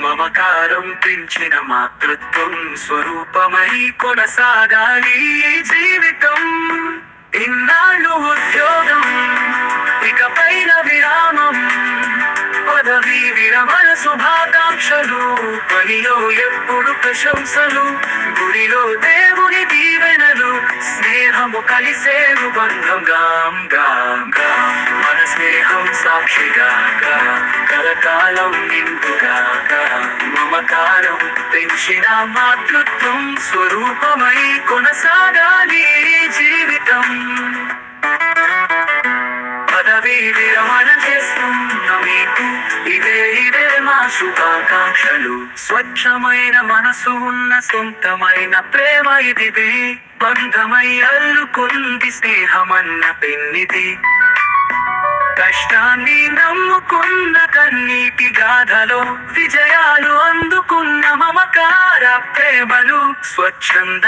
మమకారం పెంచిన మాతృత్వం స్వరూపమై కొనసాగాలి జీవితం. ఇన్నాళ్ళు ఉద్యోగం ఇకపైన విరామం. పదవి విరమణ శుభాకాంక్షలు పనిలో ఎప్పుడు ప్రశంసలు. గుడిలో దేవుని దీవెనలు స్నేహము కలిసేరు బంధంగా గాం గా. మన స్నేహం సాక్షిగా గా, కలకాలం నిండుగా మమకారం పెంచిన మాతృత్వం స్వరూపమై కొనసాగాలి జీవితం. పదవి విరమణ చేస్తున్న మీకు ఇదే ఇదే మా శుభాకాంక్షలు. స్వచ్ఛమైన మనసు ఉన్న సొంతమైన ప్రేమ ఇదిది బంధమై అల్లుకుంది స్నేహమన్న పెన్నిది. విజయాన్ని నమ్ముకున్న కన్నీటి గాథలో విజయాలు అందుకున్న మమకార ప్రేమలు స్వచ్ఛంద